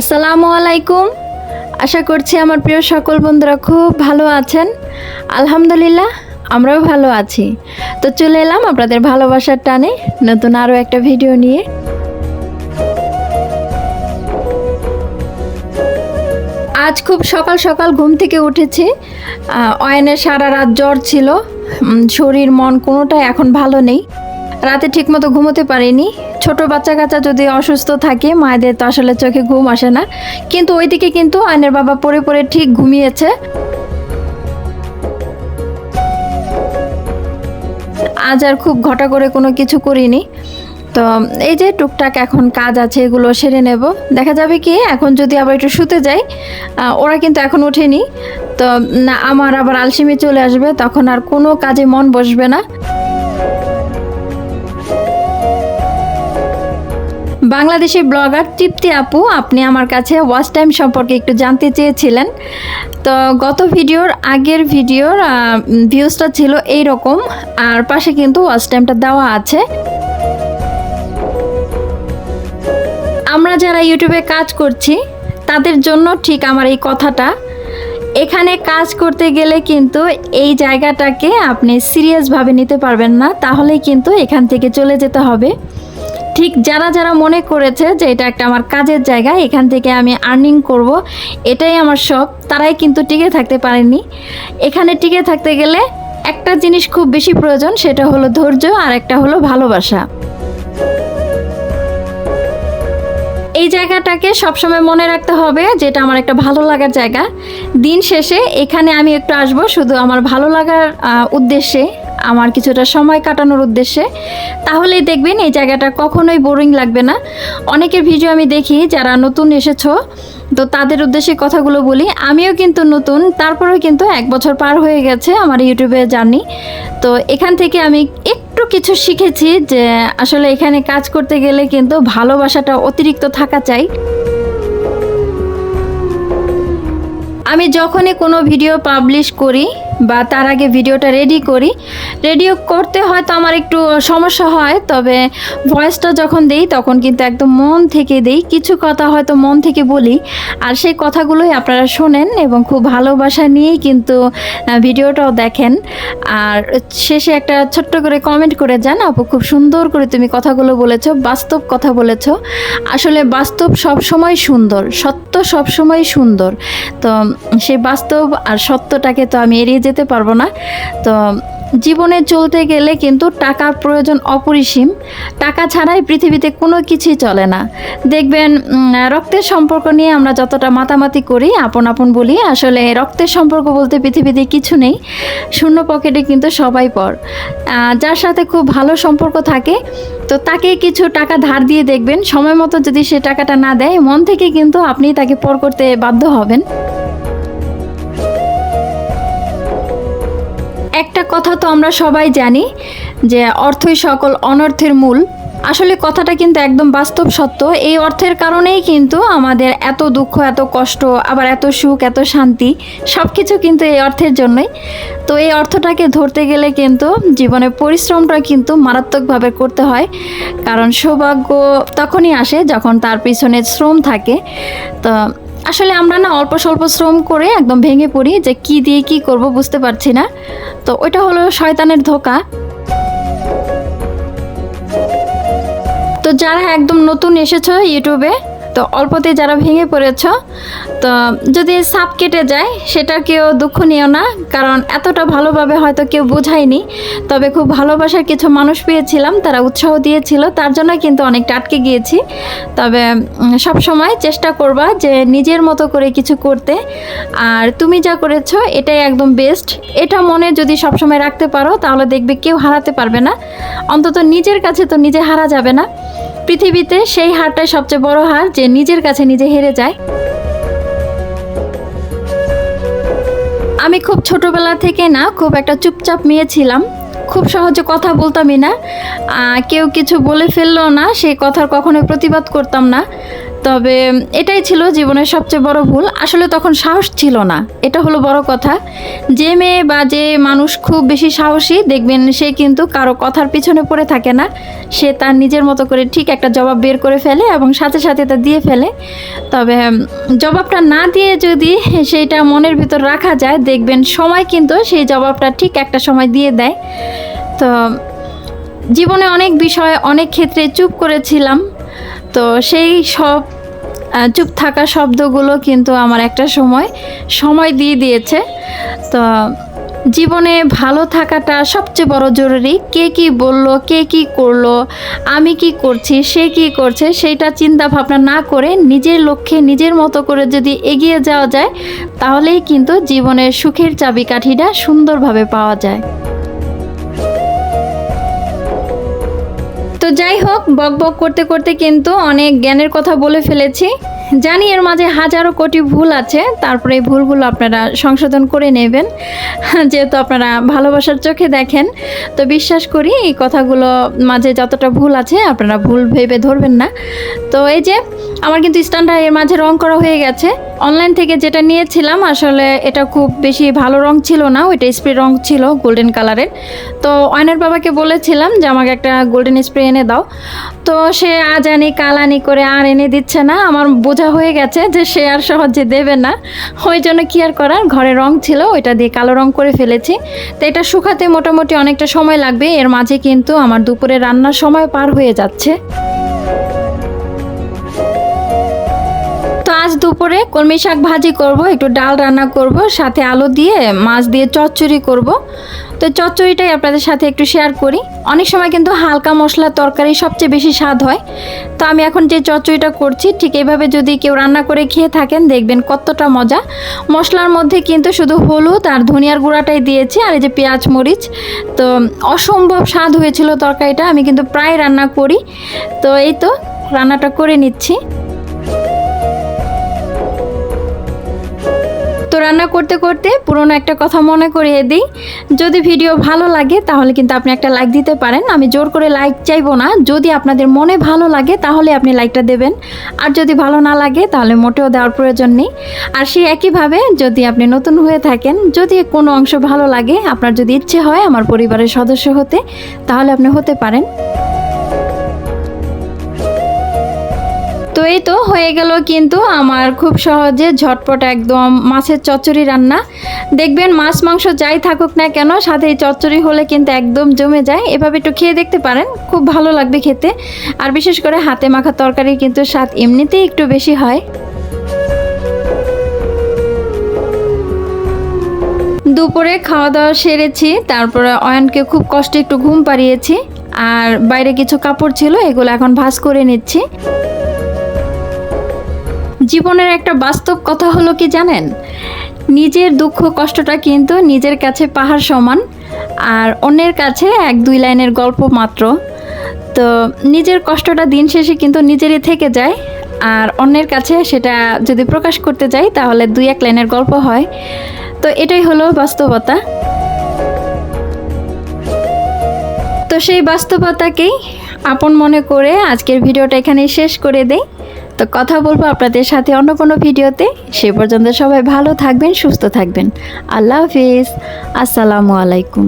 আসসালামু আলাইকুম। আশা করছি আমার প্রিয় সকল বন্ধুরা খুব ভালো আছেন। আলহামদুলিল্লাহ, আমরাও ভালো আছি। তো চলে এলাম আপনাদের ভালোবাসার টানে নতুন আরও একটা ভিডিও নিয়ে। আজ খুব সকাল সকাল ঘুম থেকে উঠেছি। অয়নের সারা রাত জ্বর ছিল। শরীর, মন কোনোটাই এখন ভালো নেই। রাতে ঠিকমতো ঘুমোতে পারিনি। ছোট বাচ্চা কাচ্চা যদি অসুস্থ থাকে, মায়েদের তো আসলে চোখে ঘুম আসে না। কিন্তু ওইদিকে কিন্তু আয়নের বাবা পড়ে পড়ে ঠিক ঘুমিয়েছে। আজ আর খুব ঘটা করে কোনো কিছু করিনি। তো এই যে টুকটাক এখন কাজ আছে, এগুলো সেরে নেব। দেখা যাবে কি, এখন যদি আবার একটু শুতে যাই ওরা কিন্তু এখন ওঠেনি। তো না, আমার আবার আলসিমি চলে আসবে, তখন আর কোনো কাজে মন বসবে না। বাংলাদেশি ব্লগার তৃপ্তি আপু, আপনি আমার কাছে ওয়াচ টাইম সম্পর্কে একটু জানতে চেয়েছিলেন। তো গত ভিডিওর আগের ভিডিওর ভিউজটা ছিল এই রকম আর পাশে কিন্তু ওয়াচ টাইমটা দেওয়া আছে। আমরা যারা ইউটিউবে কাজ করছি, তাদের জন্য ঠিক আমার এই কথাটা। এখানে কাজ করতে গেলে কিন্তু এই জায়গাটাকে আপনি সিরিয়াসভাবে নিতে পারবেন না, তাহলেই কিন্তু এখান থেকে চলে যেতে হবে। ঠিক যারা যারা মনে করেছে যে এটা একটা আমার কাজের জায়গা, এখান থেকে আমি আর্নিং করব, এটাই আমার সব তারাই কিন্তু টিকে থাকতে পারেনি। এখানে টিকে থাকতে গেলে একটা জিনিস খুব বেশি প্রয়োজন, সেটা হলো ধৈর্য আর একটা হলো ভালোবাসা। এই জায়গাটাকে সবসময় মনে রাখতে হবে যেটা আমার একটা ভালো লাগার জায়গা। দিন শেষে এখানে আমি একটু আসব, শুধু আমার ভালো লাগার উদ্দেশ্যে। আমার কিছুটা সময় কাটানোর উদ্দেশ্যে। তাহলেই দেখবেন এই জায়গাটা কখনোই বোরিং লাগবে না। অনেকের ভিডিও আমি দেখি যারা নতুন এসেছ, তো তাদের উদ্দেশ্যে কথাগুলো বলি। আমিও কিন্তু নতুন, তারপরেও কিন্তু এক বছর পার হয়ে গেছে আমার ইউটিউবে জার্নি। তো এখান থেকে আমি একটু কিছু শিখেছি যে আসলে এখানে কাজ করতে গেলে কিন্তু ভালোবাসাটা অতিরিক্ত থাকা চাই। আমি যখনই কোনো ভিডিও পাবলিশ করি বা তার আগে ভিডিওটা রেডি করি। রেডিও করতে হয়তো আমার একটু সমস্যা হয়, তবে ভয়েসটা যখন দেই তখন কিন্তু একদম মন থেকে দেই। কিছু কথা হয়তো মন থেকে বলি, আর সেই কথাগুলোই আপনারা শোনেন এবং খুব ভালোবাসা নিয়েই কিন্তু ভিডিওটাও দেখেন। আর শেষে একটা ছোট্ট করে কমেন্ট করে যান, আপু, খুব সুন্দর করে তুমি কথাগুলো বলেছ, বাস্তব কথা বলেছ। আসলে বাস্তব সব সময় সুন্দর, সত্য সব সময় সুন্দর। তো সেই বাস্তব আর সত্যটাকে তো আমি এড়িয়ে যেতে পারব না। তো জীবনে চলতে গেলে কিন্তু টাকার প্রয়োজন অপরিসীম। টাকা ছাড়াই পৃথিবীতে কোনো কিছুই চলে না। দেখবেন রক্তের সম্পর্ক নিয়ে আমরা যতটা মাতামাতি করি, আপন আপন বলি, আসলে রক্তের সম্পর্ক বলতে পৃথিবীতে কিছু নেই। শূন্য পকেটে কিন্তু সবাই পর। যার সাথে খুব ভালো সম্পর্ক থাকে, তো তাকে কিছু টাকা ধার দিয়ে দেখবেন। সময় মতো যদি সে টাকাটা না দেয়, মন থেকে কিন্তু আপনি তাকে পর করতে বাধ্য হবেন। একটা কথা তো আমরা সবাই জানি যে অর্থই সকল, অনর্থের মূল। আসলে কথাটা কিন্তু একদম বাস্তব সত্য। এই অর্থের কারণেই কিন্তু আমাদের এত দুঃখ, এত কষ্ট, আবার এত সুখ, এত শান্তি সব কিছু কিন্তু এই অর্থের জন্যই। তো এই অর্থটাকে ধরতে গেলে কিন্তু জীবনে পরিশ্রমটা কিন্তু মারাত্মকভাবে করতে হয়। কারণ সৌভাগ্য তখনই আসে যখন তার পিছনে শ্রম থাকে। তো আসলে আমরা না অল্প স্বল্প শ্রম করে একদম ভেঙে পড়ি যে কি দিয়ে কি করব বুঝতে পারছি না। তো ওইটা হলো শয়তানের ধোকা। তো যারা একদম নতুন এসেছ ইউটিউবে তো অল্পতে যারা ভেঙে পড়েছ, তো যদি সাপ কেটে যায়, সেটা কেউ দুঃখ নিও না, কারণ এতটা ভালোভাবে হয়তো কেউ বোঝায়নি। তবে খুব ভালোবাসার কিছু মানুষ পেয়েছিলাম, তারা উৎসাহ দিয়েছিল, তার জন্য কিন্তু অনেকটা আটকে গিয়েছি। তবে সব সময় চেষ্টা করবা যে নিজের মতো করে কিছু করতে। আর তুমি যা করেছ, এটাই একদম বেস্ট এটা মনে যদি সব সময় রাখতে পারো, তাহলে দেখবে কেউ হারাতে পারবে না। অন্তত নিজের কাছে তো নিজে হারা যাবে না। পৃথিবীতে সেই হারটাই সবচেয়ে বড় হার যে নিজের কাছে নিজে হেরে যায়। আমি খুব ছোটবেলা থেকে না খুব একটা চুপচাপ মেয়ে ছিলাম। খুব সহজে কথা বলতামই না। কেউ কিছু বলে ফেলল না সেই কথার কখনোই প্রতিবাদ করতাম না। তবে এটাই ছিল জীবনের সবচেয়ে বড় ভুল। আসলে তখন সাহস ছিল না। এটা হলো বড় কথা। যে মেয়ে বা যে মানুষ খুব বেশি সাহসী, দেখবেন সে কিন্তু কারও কথার পিছনে পড়ে থাকে না। সে তার নিজের মতো করে ঠিক একটা জবাব বের করে ফেলে এবং সাথে সাথে তা দিয়ে ফেলে। তবে জবাবটা না দিয়ে যদি সেইটা মনের ভিতর রাখা যায়, দেখবেন সময় কিন্তু সেই জবাবটা ঠিক একটা সময় দিয়ে দেয়। তো, জীবনে অনেক বিষয়, অনেক ক্ষেত্রে চুপ করেছিলাম। তো সেই সব চুপ থাকা শব্দগুলো কিন্তু আমার একটা সময় সময় দিয়ে দিয়েছে। তো জীবনে ভালো থাকাটা সবচেয়ে বড় জরুরি। কে কি বলল, কে কি করল, আমি কি করছি, সে কি করছে, সেইটা চিন্তা ভাবনা না করে নিজের লক্ষ্যে নিজের মতো করে যদি এগিয়ে যাওয়া যায়, তাহলেই কিন্তু জীবনের সুখের চাবিকাঠিটা সুন্দরভাবে পাওয়া যায়। তো যাই হোক বক বক করতে করতে কিন্তু অনেক জ্ঞানের কথা বলে ফেলেছি। জানি এর মাঝে হাজারো কোটি ভুল আছে, তারপরে এই ভুলগুলো আপনারা সংশোধন করে নেবেন। যেহেতু আপনারা ভালোবাসার চোখে দেখেন, তো বিশ্বাস করি এই কথাগুলো মাঝে যতটা ভুল আছে আপনারা ভুল ভেবে ধরবেন না। তো এই যে, আমার কিন্তু স্ট্যান্ডার এর মাঝে রং করা হয়ে গেছে। অনলাইন থেকে যেটা নিয়েছিলাম, আসলে এটা খুব বেশি ভালো রং ছিল না, ওইটা স্প্রে রং ছিল গোল্ডেন কালারের। তো অয়নের বাবাকে বলেছিলাম যে, আমাকে একটা গোল্ডেন স্প্রে এনে দাও। তো সে আজ আনি, কাল আনি করে আর এনে দিচ্ছে না। আমার বোঝা হয়ে গেছে যে সে আর সহজে দেবে না। ওই জন্য কি আর করার? ঘরে রং ছিল, ওইটা দিয়ে কালো রং করে ফেলেছি। তো এটা শুকাতে মোটামুটি অনেকটা সময় লাগবে। এর মাঝে কিন্তু আমার দুপুরে রান্নার সময় পার হয়ে যাচ্ছে। আজ দুপুরে কলমি শাক ভাজি করব, একটু ডাল রান্না করব, সাথে আলু দিয়ে মাছ দিয়ে চচ্চড়ি করব। তো চচ্চড়িটাই আপনাদের সাথে একটু শেয়ার করি। অনেক সময় কিন্তু হালকা মশলা তরকারি সবচেয়ে বেশি স্বাদ হয়। তো আমি এখন যে চচ্চড়িটা করছি, ঠিক এইভাবে যদি কেউ রান্না করে খেয়ে থাকেন, দেখবেন কতটা মজা। মশলার মধ্যে কিন্তু শুধু হলুদ আর ধনিয়ার গুঁড়াটাই দিয়েছি, আর এই যে পেঁয়াজ মরিচ। তো অসম্ভব স্বাদ হয়েছিল তরকারিটা, আমি কিন্তু প্রায় রান্না করি। তো এই তো, রান্নাটা করে নিচ্ছি। রান্না করতে করতে পুরনো একটা কথা মনে করিয়ে দিই। যদি ভিডিও ভালো লাগে তাহলে কিন্তু আপনি একটা লাইক দিতে পারেন। আমি জোর করে লাইক চাইব না। যদি আপনাদের মনে ভালো লাগে তাহলে আপনি লাইকটা দেবেন। আর যদি ভালো না লাগে তাহলে মোটেও দেওয়ার প্রয়োজন নেই। আর সেই একইভাবে যদি আপনি নতুন হয়ে থাকেন, যদি কোনো অংশ ভালো লাগে, আপনার যদি ইচ্ছে হয় আমার পরিবারের সদস্য হতে, তাহলে আপনি হতে পারেন। এই তো হয়ে গেল কিন্তু আমার খুব সহজে ঝটপট একদম মাছের চচ্চড়ি রান্না। দেখবেন মাছ মাংস যাই থাকুক না কেন, সাথে এই চচ্চড়ি হলে কিন্তু একদম জমে যায়। এভাবে একটু খেয়ে দেখতে পারেন, খুব ভালো লাগবে খেতে। আর বিশেষ করে হাতে মাখা তরকারি কিন্তু স্বাদ এমনিতেই একটু বেশি হয়। দুপুরে খাওয়া দাওয়া সেরেছি, তারপরে অয়নকে খুব কষ্টে একটু ঘুম পাড়িয়েছি। আর বাইরে কিছু কাপড় ছিল, এগুলো এখন ভাঁজ করে নিচ্ছি। জীবনের একটা বাস্তব কথা হলো কি জানেন? নিজের দুঃখ কষ্টটা কিন্তু নিজের কাছে পাহাড় সমান, আর অন্যের কাছে এক দুই লাইনের গল্প মাত্র। তো নিজের কষ্টটা দিন শেষে কিন্তু নিজেরই থেকে যায়, আর অন্যের কাছে সেটা যদি প্রকাশ করতে যাই তাহলে দুই এক লাইনের গল্প হয়। তো এটাই হলো বাস্তবতা। তো সেই বাস্তবতাকেই আপন মনে করে আজকের ভিডিওটা এখানেই শেষ করে দেই। তো কথা বলব আপনাদের সাথে অন্য কোনো ভিডিওতে। সে পর্যন্ত সবাই ভালো থাকবেন, সুস্থ থাকবেন। আল্লাহ হাফিজ। আসসালামু আলাইকুম।